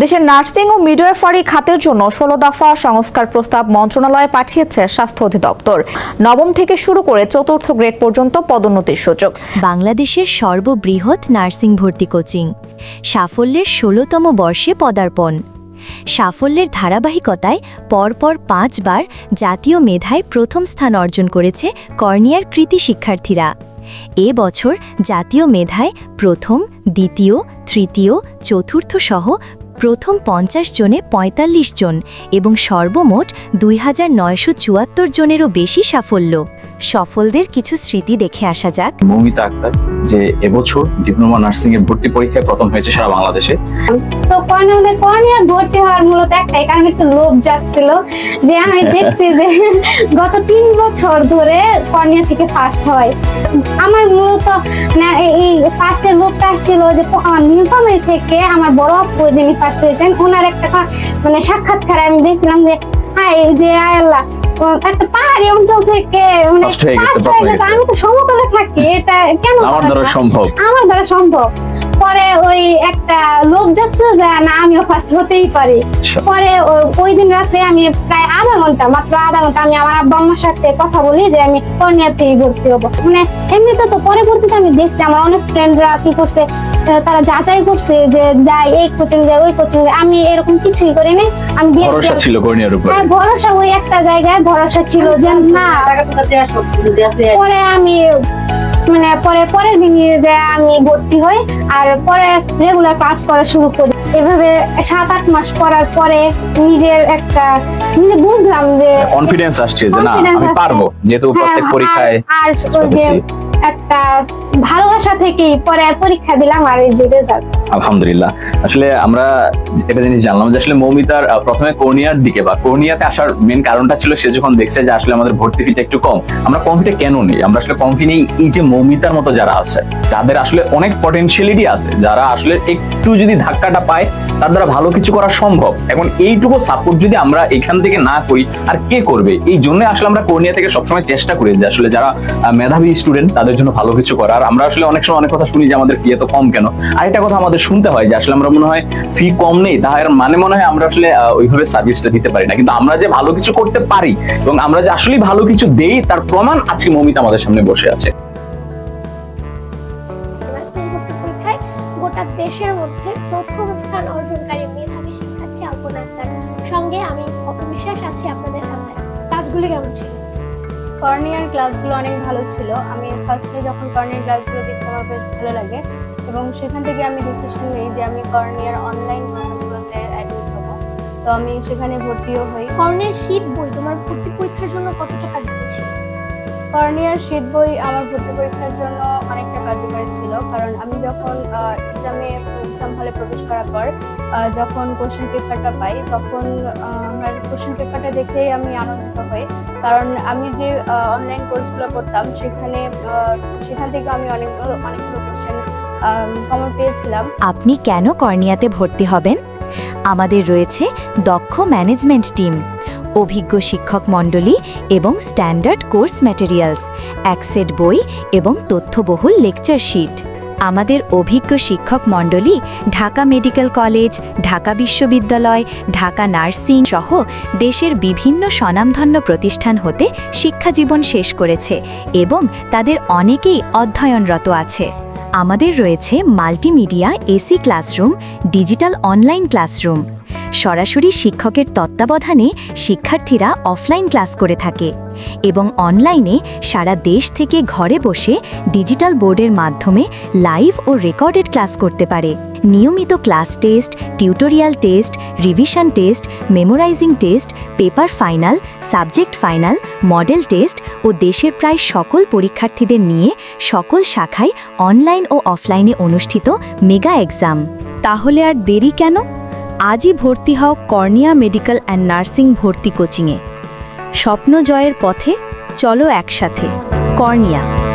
দেশের নার্সিং ও মিডওয়াইফারি খাতের জন্য ষোলো দফা সংস্কার প্রস্তাব মন্ত্রণালয়ে পাঠিয়েছে স্বাস্থ্য অধিদপ্তর। নবম থেকে শুরু করে চতুর্থ গ্রেড পর্যন্ত পদোন্নতির সুযোগ। বাংলাদেশের সর্ববৃহৎ নার্সিং ভর্তি কোচিং। সাফল্যের ষোলোতম বর্ষে পদার্পণ। সাফল্যের ধারাবাহিকতায় পরপর পাঁচবার জাতীয় মেধায় প্রথম স্থান অর্জন করেছে কর্নিয়ার কৃতি শিক্ষার্থীরা। এ বছর জাতীয় মেধায় প্রথম, দ্বিতীয়, তৃতীয়, চতুর্থ সহ প্রথম পঞ্চাশ জনে ৪৫ জন এবং সর্বমোট দুই হাজার নয়শো চুয়াত্তর জনেরও বেশি সাফল্য। সফলদের কিছু স্মৃতি দেখে আসা যাক। মৌমিতা আক্তার যে এবছর ডিপ্লোমা নার্সিং এর ভর্তি পরীক্ষায় প্রথম হয়েছে সারা বাংলাদেশে। তো কর্নিয়া কর্নিয়া ভর্তি হওয়ার মূলত একটাই কারণ একটু লোভ যাচ্ছিল যে আমি দেখছি যে গত তিন বছর ধরে কর্নিয়া থেকে ফার্স্ট হয়। আমার মূলত না এই- ফার্স্টের লোভটা আসছিল যে নীলফামারী থেকে আমার বড় আপু যিনি ফার্স্ট হয়েছেন ওনার একটা মানে সাক্ষাৎকারে আমি দেখছিলাম যে হাই যে আয় আল্লাহ। একটা পাহাড়ি অঞ্চল থেকে মানে। আমি তো সমতলে থাকি এটা কেন আমার দ্বারা সম্ভব আমার দ্বারা সম্ভব পরে ওই একটা লোক যাচ্ছে যে না আমিও ফার্স্ট হতেই পারি আচ্ছা। পরে ওই দিন রাতে আমি প্রায় আধা ঘণ্টা মাত্র আধা ঘণ্টা আমি আমার আব্বা আম্মার সাথে কথা বলি যে আমি কর্নিয়াতেই ভর্তি হব মানে এমনিতে তো পরবর্তীতে আমি দেখছি আমার অনেক ফ্রেন্ডরা কি করছে তারা যাচাই করছে যে যাই এই কোচিং যায় ওই কোচিং আমি এরকম কিছুই করিনি। আমি বিয়ে ভরসা ছিল কর্নিয়ার উপরে। হ্যাঁ ভরসা ওই একটা জায়গায় ভরসা ছিল যে না। পরে আমি মানে পরে পরের দিনই যে আমি ভর্তি হই আর পরে রেগুলার ক্লাস করা শুরু করি। এভাবে সাত আট মাস পড়ার পরে নিজের একটা নিজে বুঝলাম যে কনফিডেন্স আসছে যে না আমি পারব। যেহেতু হ্যাঁ, প্রত্যেক পরীক্ষায় আর আর ওই যে একটা ভালোবাসা থেকেই পরে পরীক্ষা দিলাম আর এই যে রেজাল্ট আলহামদুলিল্লাহ। আসলে আমরা এটা জিনিস জানলাম যে আসলে মৌমিতার প্রথমে কর্নিয়ার দিকে বা কর্নিয়াতে আসার মেন কারণটা ছিল সে যখন দেখছে যে আসলে আমাদের ভর্তি ফিটা একটু কম, আমরা কেন নেই? আমরা আসলে এই যে মৌমিতার মতো যারা আছে আসলে অনেক আছে, যারা আসলে একটু যদি ধাক্কাটা পায়, তার দ্বারা ভালো কিছু করা সম্ভব। এখন এইটুকু সাপোর্ট যদি আমরা এখান থেকে না করি, আর কে করবে? এই জন্য আসলে আমরা কর্নিয়া থেকে সবসময় চেষ্টা করি যে আসলে যারা মেধাবী স্টুডেন্ট তাদের জন্য ভালো কিছু করার। আমরা আসলে অনেক সময় অনেক কথা শুনি যে আমাদের ফি এত কম কেন? আরেকটা কথা আমাদের শুনতে হয় যে আসলে আমরা মনে হয় ফি কম নেই তাহার মানে মনে হয় আমরা আসলে ওইভাবে সার্ভিসটা দিতে পারি না। কিন্তু আমরা যে ভালো কিছু করতে পারি এবং আমরা যে আসলে ভালো কিছু দেই, তার প্রমাণ আজকে মমিতা আমাদের সামনে বসে আছে। দেশের মধ্যে প্রথম স্থান অর্জনকারী মেধাবী শিক্ষার্থী আলপনা সঙ্গে আমি অপবিশ্বাস আছি আপনাদের সাথে কাজগুলি কেমন ছিল? কর্নিয়ার ক্লাসগুলো অনেক ভালো ছিল। আমি ফার্স্টে যখন কর্নিয়ার ক্লাসগুলো দেখতে আমার বেশ ভালো লাগে। এবং সেখান থেকে আমি ডিসিশন নিই যে আমি কর্নিয়ার অনলাইন ক্লাসগুলোতে অ্যাডমিট হব। তো আমি সেখানে ভর্তিও হই। কর্ণের শীত বই তোমার ভর্তি পরীক্ষার জন্য কতটা কার্যকর ছিল কর্নিয়ার শীত বই আমার ভর্তি পরীক্ষার জন্য অনেকটা কার্যকরী ছিল। কারণ আমি যখন এক্সামে এক্সাম হলে প্রবেশ করার পর যখন কোশ্চেন পেপারটা পাই তখন আমার কোশ্চেন পেপারটা দেখেই আমি আনন্দিত হই। কারণ আমি যে অনলাইন কোর্সগুলো করতাম, সেখানে সেখান থেকে আমি অনেকগুলো অনেকগুলো কোশ্চেন কমন পেয়েছিলাম। আপনি কেন কর্নিয়াতে ভর্তি হবেন? আমাদের রয়েছে দক্ষ ম্যানেজমেন্ট টিম অভিজ্ঞ শিক্ষক মণ্ডলী এবং স্ট্যান্ডার্ড কোর্স ম্যাটেরিয়ালস অ্যাক্সেড বই এবং তথ্যবহুল লেকচার শিট আমাদের অভিজ্ঞ শিক্ষক মণ্ডলী, ঢাকা মেডিকেল কলেজ, ঢাকা বিশ্ববিদ্যালয়, ঢাকা নার্সিং সহ দেশের বিভিন্ন স্বনামধন্য প্রতিষ্ঠান হতে শিক্ষাজীবন শেষ করেছে এবং তাদের অনেকেই অধ্যয়নরত আছে। আমাদের রয়েছে multimedia AC classroom, digital online classroom. সরাসরি শিক্ষকের তত্ত্বাবধানে শিক্ষার্থীরা অফলাইন ক্লাস করে থাকে এবং অনলাইনে সারা দেশ থেকে ঘরে বসে ডিজিটাল বোর্ডের মাধ্যমে লাইভ ও রেকর্ডেড ক্লাস করতে পারে। নিয়মিত class test, tutorial test, revision test, memorising test, paper final, subject final, model test ও দেশের প্রায় সকল পরীক্ষার্থীদের নিয়ে সকল শাখায় অনলাইন ও অফলাইনে অনুষ্ঠিত মেগা এক্সাম। তাহলে আর দেরি কেন? আজই ভর্তি হও কর্নিয়া মেডিকেল অ্যান্ড নার্সিং ভর্তি কোচিংয়ে। স্বপ্ন জয়ের পথে চলো একসাথে। কর্নিয়া।